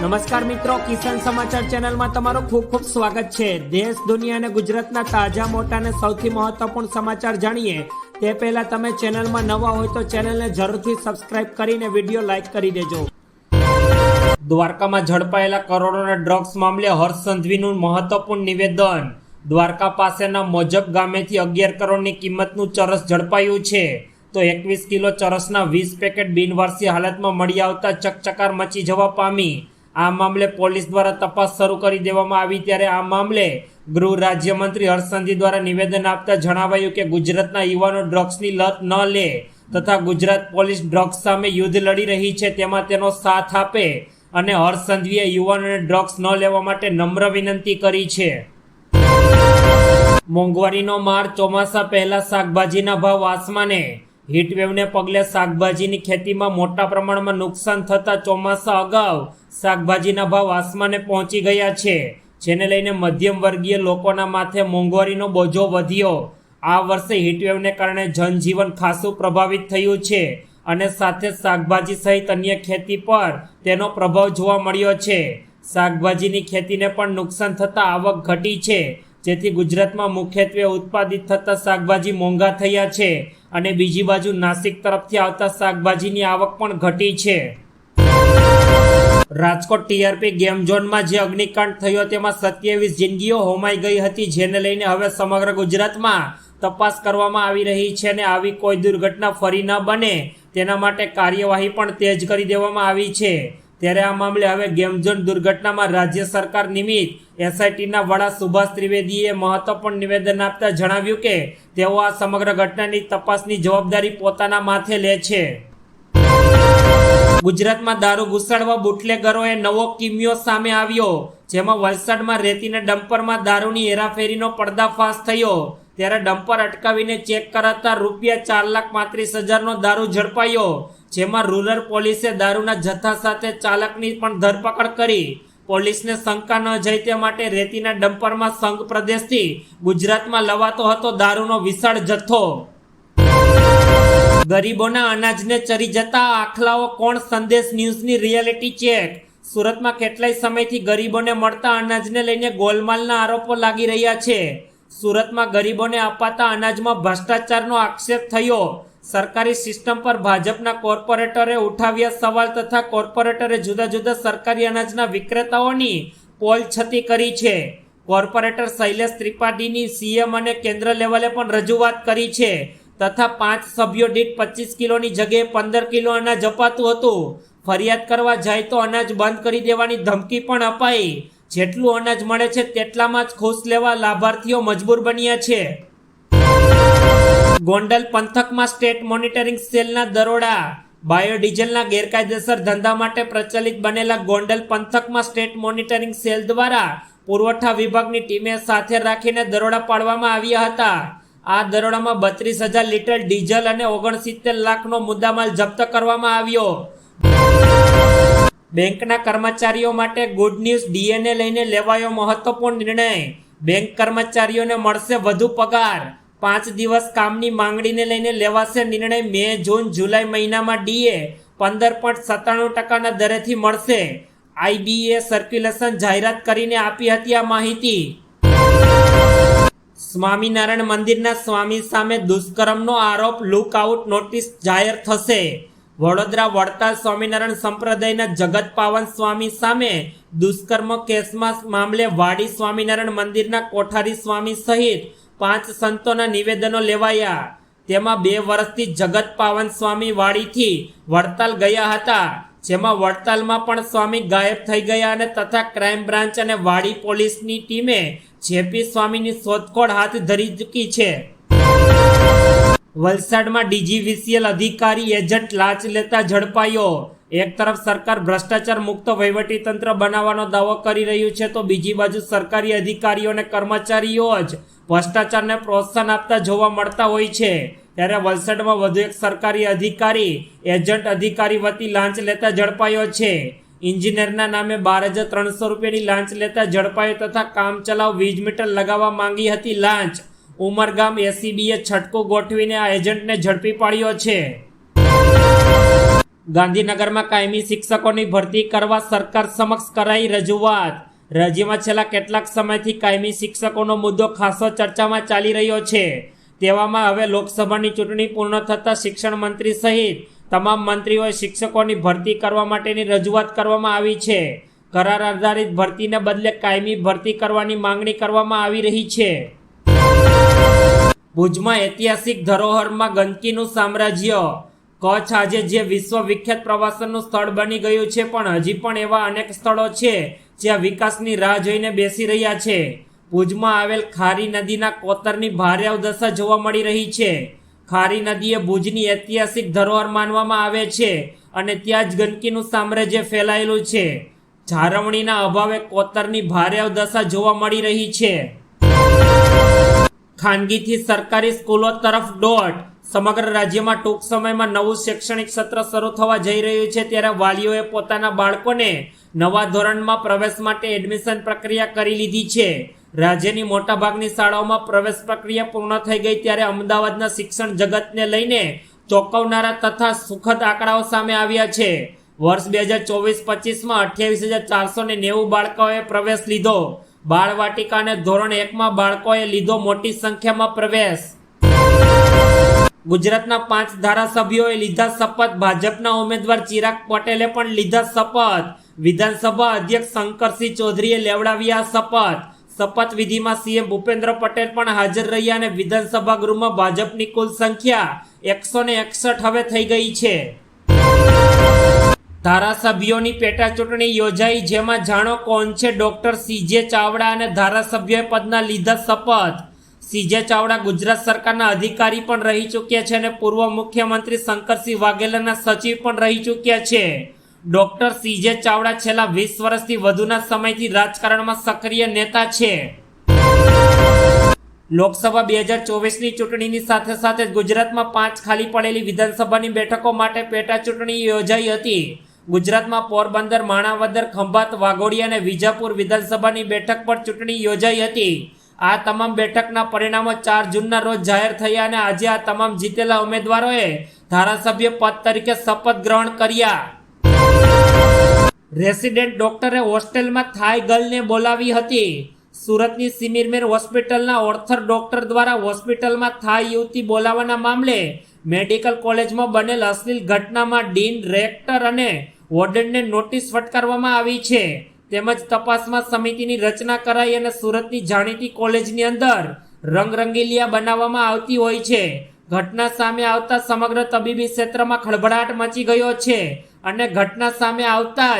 નમસ્કાર મિત્રો, કિસાન સમાચાર ચેનલમાં તમારું ખૂબ ખૂબ સ્વાગત છે. દેશ, દુનિયા અને ગુજરાતના તાજા, મોટા અને સૌથી મહત્વપૂર્ણ સમાચાર જાણીએ. તે પહેલા તમે ચેનલમાં નવા હોય તો ચેનલને જરૂરથી સબસ્ક્રાઇબ કરીને વીડિયો લાઇક કરી દેજો. દ્વારકામાં ઝડપાયેલા કરોડોના ડ્રગ્સ મામલે હર્ષ સંઘવીનું મહત્વપૂર્ણ નિવેદન. દ્વારકા પાસેના મોજબ ગામેથી અગિયાર કરોડની કિંમતનું ચરસ ઝડપાયું છે. તો એકવીસ કિલો ચરસના વીસ પેકેટ બિનવારસી હાલતમાં મળી આવતા ચકચકાર મચી જવા પામી. આ મામલે પોલીસ દ્વારા તપાસ શરૂ કરી દેવામાં આવી ત્યારે આ મામલે ગૃહ રાજ્યમંત્રી હર્ષસંધી દ્વારા નિવેદન આપતા જણાવાયું કે ગુજરાતના યુવાનો ડ્રગ્સની લત ન લે તથા ગુજરાત પોલીસ ડ્રગ્સ સામે યુદ્ધ લડી રહી છે, તેમાં તેનો સાથ આપે અને હર્ષસંધવીએ યુવાનોને ડ્રગ્સ ન લેવા માટે નમ્ર વિનંતી કરી છે. મોંઘવારીનો માર ચોમાસા પહેલા શાકભાજીના ભાવ આસમાને હીટવેવને પગલે શાકભાજીની ખેતીમાં મોટા પ્રમાણમાં નુકસાન થતા ચોમાસા અગાઉ શાકભાજીના ભાવ આસમાને પહોંચી ગયા છે, જેને લઈને મધ્યમ વર્ગીય લોકોના માથે મોંઘવારીનો બોજો વધ્યો. આ વર્ષે હીટવેવને કારણે જનજીવન ખાસું પ્રભાવિત થયું છે અને સાથે શાકભાજી સહિત અન્ય ખેતી પર તેનો પ્રભાવ જોવા મળ્યો છે. શાકભાજીની ખેતીને પણ નુકસાન થતાં આવક ઘટી છે, જેથી ગુજરાતમાં મુખ્યત્વે ઉત્પાદિત થતા શાકભાજી મોંઘા થયા છે. અને બીજી બાજુ નાસિક તરફથી આવતા શાકભાજીની આવક પણ ઘટી છે. રાજકોટ ટીઆરપી ગેમ ઝોનમાં જે અગ્નિકાંડ થયો તેમાં સત્યાવીસ જિંદગીઓ હોમાઈ ગઈ હતી, જેને લઈને હવે સમગ્ર ગુજરાતમાં તપાસ કરવામાં આવી રહી છે અને આવી કોઈ દુર્ઘટના ફરી ન બને. તેના માટે કાર્યવાહી પણ તેજ કરી દેવામાં આવી છે. ત્યારે આ મામલે હવે ગેમઝોન દુર્ઘટનામાં રાજ્ય સરકાર નિમિત્ત એસઆઈટીના વડા સુભાષ ત્રિવેદીએ મહત્વપૂર્ણ નિવેદન આપતા જણાવ્યું કે તેઓ આ સમગ્ર ઘટનાની તપાસની જવાબદારી પોતાના માથે લે છે. ગુજરાતમાં દારૂ ઘુસાડવા બુટલેગરોએ નવો કિમિયો સામે આવ્યો, જેમાં વલસાડમાં રેતીના ડમ્પરમાં દારૂની હેરાફેરીનો પર્દાફાશ થયો. ત્યારે ડમ્પર અટકાવીને ચેક કરાતા રૂપિયા ચાર લાખ પાંત્રીસ હજારનો દારૂ ઝડપાયો. જેમાં રૂરલ પોલીસે દારૂના જથ્થા સાથે ચાલકની પણ ધરપકડ કરી. પોલીસને શંકા ન જાય તે માટે રેતીના ડમ્પરમાં સંઘ પ્રદેશથી ગુજરાતમાં લવાતો હતો દારૂનો વિશાળ જથ્થો. ગરીબોના અનાજને ચરી જતા આખલાઓ કોણ સંદેશ ન્યૂઝની રિયાલિટી ચેક સુરતમાં કેટલાય સમયથી ગરીબોને મળતા અનાજને લઈને ગોલમાલના આરોપો લાગી રહ્યા છે. સુરતમાં ગરીબોને અપાતા અનાજમાં ભ્રષ્ટાચારનો આક્ષેપ થયો. સરકારી સિસ્ટમ પર ભાજપના કોર્પોરેટરે ઉઠાવ્યા સવાલ તથા કોર્પોરેટરે જુદા જુદા સરકારી અનાજના વિક્રેતાઓની પોલ છતી કરી છે. કોર્પોરેટર શૈલેષ ત્રિપાઠીની સીએમ અને કેન્દ્ર લેવલે પણ રજૂઆત કરી છે. તથા પાંચ સભ્યો દીઠ પચીસ કિલોની જગ્યાએ પંદર કિલો અનાજ અપાતું હતું. ફરિયાદ કરવા જાય તો અનાજ બંધ કરી દેવાની ધમકી પણ અપાઈ. જેટલું અનાજ મળે છે તેટલામાં જ ખુશ લેવા લાભાર્થીઓ મજબૂર બન્યા છે. ગોંડલ પંથકમાં સ્ટેટ મોનિટરિંગ સેલના દરોડા, બાયોડીઝલના ગેરકાયદેસર ધંધા માટે પ્રચલિત બનેલા ગોંડલ પંથકમાં સ્ટેટ મોનિટરિંગ સેલ દ્વારા પુરવઠા વિભાગની ટીમે સાથે રાખીને દરોડા પાડવામાં આવ્યા હતા. આ દરોડામાં બત્રીસ હજાર લીટર ડીઝલ અને ઓગણસિત્તેર લાખનો મુદ્દામાલ જપ્ત કરવામાં આવ્યો. બેંકના કર્મચારીઓ માટે ગુડ ન્યૂઝ ડીએને લઈને લેવાયો મહત્વપૂર્ણ નિર્ણય. બેંક કર્મચારીઓને મળશે વધુ પગાર. પાંચ દિવસ કામની માંગણીને લઈને લેવાશે નિર્ણય મે, જૂન, જુલાઈ મહિનામાં ડીએ. પંદર પોઈન્ટ સત્તાણું ટકાના દરેથી મળશે. આઈબીએ સર્ક્યુલેશન જાહેરાત કરીને આપી હતી આ માહિતી. સ્વામિનારાયણ મંદિરના સ્વામી સામે દુષ્કર્મનો આરોપ, લુકઆઉટ નોટિસ જાહેર થશે. વડોદરા વડતાલ સ્વામિનારાયણ સંપ્રદાયના જગત પાવન સ્વામી સામે દુષ્કર્મ કેસમાં મામલે વાડી સ્વામિનારાયણ મંદિરના કોઠારી સ્વામી સહિત પાંચ સંતોના નિવેદનો લેવાયા. તેમાં બે વર્ષથી જગત પાવન સ્વામી વાડીથી વડતાલ ગયા હતા. જેમાં વડતાલમાં પણ સ્વામી ગાયબ થઈ ગયા અને તથા ક્રાઇમ બ્રાન્ચ અને વાડી પોલીસની ટીમે જેપી સ્વામીની શોધખોળ હાથ ધરી ચૂકી છે. વલસાડમાં ડીજીવીસીએલ અધિકારી એજન્ટ લાંચ લેતા ઝડપાયો. એક તરફ સરકાર ભ્રષ્ટાચાર મુક્ત વહીવટી તંત્ર બનાવવાનો દાવો કરી રહ્યું છે, તો બીજી બાજુ સરકારી અધિકારીઓ અને કર્મચારીઓ જ ભ્રષ્ટાચારને પ્રોત્સાહન આપતા જોવા મળતા હોય છે. ત્યારે વલસાડમાં વધુ એક સરકારી અધિકારી, એજન્ટ અધિકારી વતી લાંચ લેતા ઝડપાયો છે. ઇન્જિનિયરના નામે બાર હજાર ત્રણસો રૂપિયાની લાંચ લેતા ઝડપાયો તથા કામ ચલાવ વીજ મીટર લગાવવા માંગી હતી લાંચ. ઉમરગામ એસીબીએ છટકો ગોઠવીને આ એજન્ટને ઝડપી પાડ્યો છે. ગાંધીનગરમાં કાયમી શિક્ષકોની ભરતી કરવા સરકાર સમક્ષ કરાઈ રજૂઆત. રાજ્યમાં છેલ્લા કેટલાક સમયથી કાયમી શિક્ષકોનો મુદ્દો ખાસો ચર્ચામાં ચાલી રહ્યો છે. તેવામાં હવે લોકસભાની ચૂંટણી પૂર્ણ થતાં શિક્ષણ મંત્રી સહિત તમામ મંત્રીઓએ શિક્ષકોની ભરતી કરવા માટેની રજૂઆત કરવામાં આવી છે. કરાર આધારિત ભરતીને બદલે કાયમી ભરતી કરવાની માંગણી કરવામાં આવી રહી છે. ભુજમાં ઐતિહાસિક ધરોહરમાં ગંદકીનું સામ્રાજ્ય કચ્છ આજે જે વિશ્વ વિખ્યાત પ્રવાસનનું સ્થળ બની ગયું છે, પણ હજી પણ એવા અનેક સ્થળો છે જ્યાં વિકાસની રાહ જોઈને બેસી રહ્યા છે. ભુજમાં આવેલ ખારી નદીના કોતરની ભારે અવદશા જોવા મળી રહી છે. ખારી નદી એ ભુજની ઐતિહાસિક ધરોહર માનવામાં આવે છે અને ત્યાં જ ગંદકીનું સામ્રાજ્ય ફેલાયેલું છે. જાળવણીના અભાવે કોતરની ભારે અવદશા જોવા મળી રહી છે. ખાનગીથી સરકારી સ્કૂલો તરફ દોટ સમગ્ર રાજ્યમાં ટૂંક સમયમાં નવું શૈક્ષણિક સત્ર શરૂ થવા જઈ રહ્યું છે ત્યારે વાલીઓએ પોતાના બાળકોને નવા ધોરણમાં પ્રવેશ માટે એડમિશન પ્રક્રિયા કરી લીધી છે. રાજ્યની મોટાભાગની શાળાઓમાં પ્રવેશ પ્રક્રિયા પૂર્ણ થઈ ગઈ ત્યારે અમદાવાદના શિક્ષણ જગતને લઈને ચોંકાવનારા તથા સુખદ આંકડાઓ સામે આવ્યા છે. વર્ષ બે હજાર ચોવીસ પચીસમાં અઠ્યાવીસ હજાર ચારસો ને નેવું બાળકોએ પ્રવેશ લીધો. બાળવાટિકા અને ધોરણ એકમાં બાળકોએ લીધો મોટી સંખ્યામાં પ્રવેશ. ગુજરાતના પાંચ ધારાસભ્યોએ લીધા શપથ. ભાજપના ઉમેદવાર ચિરાગ પટેલે પણ લીધા શપથ. વિધાનસભા અધ્યક્ષ શંકરસિંહ ચૌધરીએ લેવડાવ્યા શપથ. શપથ વિધિમાં સીએમ ભૂપેન્દ્ર પટેલ પણ હાજર રહ્યા અને વિધાનસભા ગૃહમાં ભાજપની કુલ સંખ્યા એકસો ને એકસઠ હવે થઈ ગઈ છે. ધારાસભ્યોની પેટા ચૂંટણી યોજાઈ, જેમાં જાણો કોણ છે? ડોક્ટર સીજે ચાવડા અને ધારાસભ્ય પદના લીધા શપથ. સીજે ચાવડા ગુજરાત સરકારના અધિકારી પણ રહી ચૂક્યા છે અને પૂર્વ મુખ્યમંત્રી શંકરસિંહ વાઘેલાના સચિવ પણ રહી ચૂક્યા છે. ડોક્ટર સીજે ચાવડા છેલ્લા વીસ વર્ષથી વધુના સમયથી રાજકારણમાં સક્રિય નેતા છે. લોકસભા બે હજાર ચોવીસની ચૂંટણીની સાથે સાથે ગુજરાતમાં પાંચ ખાલી પડેલી વિધાનસભાની બેઠકો માટે પેટા ચૂંટણી યોજાઈ હતી. ગુજરાતમાં પોરબંદર, માણાવદર, ખંભાત, વાઘોડિયા અને વિજાપુર વિધાનસભાની બેઠક પર ચૂંટણી યોજાઈ હતી. આ તમામ બેઠકના પરિણામો ચાર જૂનના રોજ જાહેર થયા અને આજે આ તમામ જીતેલા ઉમેદવારોએ ધારાસભ્ય પદ તરીકે શપથ ગ્રહણ કર્યા. રેસિડેન્ટ ડોક્ટરે હોસ્ટેલમાં થાઈ ગર્લને બોલાવી હતી. સુરતની સિમિરમેર હોસ્પિટલના ઓર્થર ડોક્ટર દ્વારા હોસ્પિટલમાં થાઈ યુવતી બોલાવવાના મામલે મેડિકલ કોલેજમાં બનેલ અશ્લીલ ઘટનામાં ડીન રેક્ટર અને વોર્ડનને નોટિસ ફટકારવામાં આવી છે. તેમજ તપાસમાં સમિતિની રચના કરાઈ અને સુરતની જાણીતી કોલેજની અંદર રંગરંગીલિયા બનાવવામાં આવતી હોય છે. ઘટના સામે આવતા સમગ્ર તબીબી ક્ષેત્રમાં ખળભળાટ મચી ગયો છે અને ઘટના સામે આવતા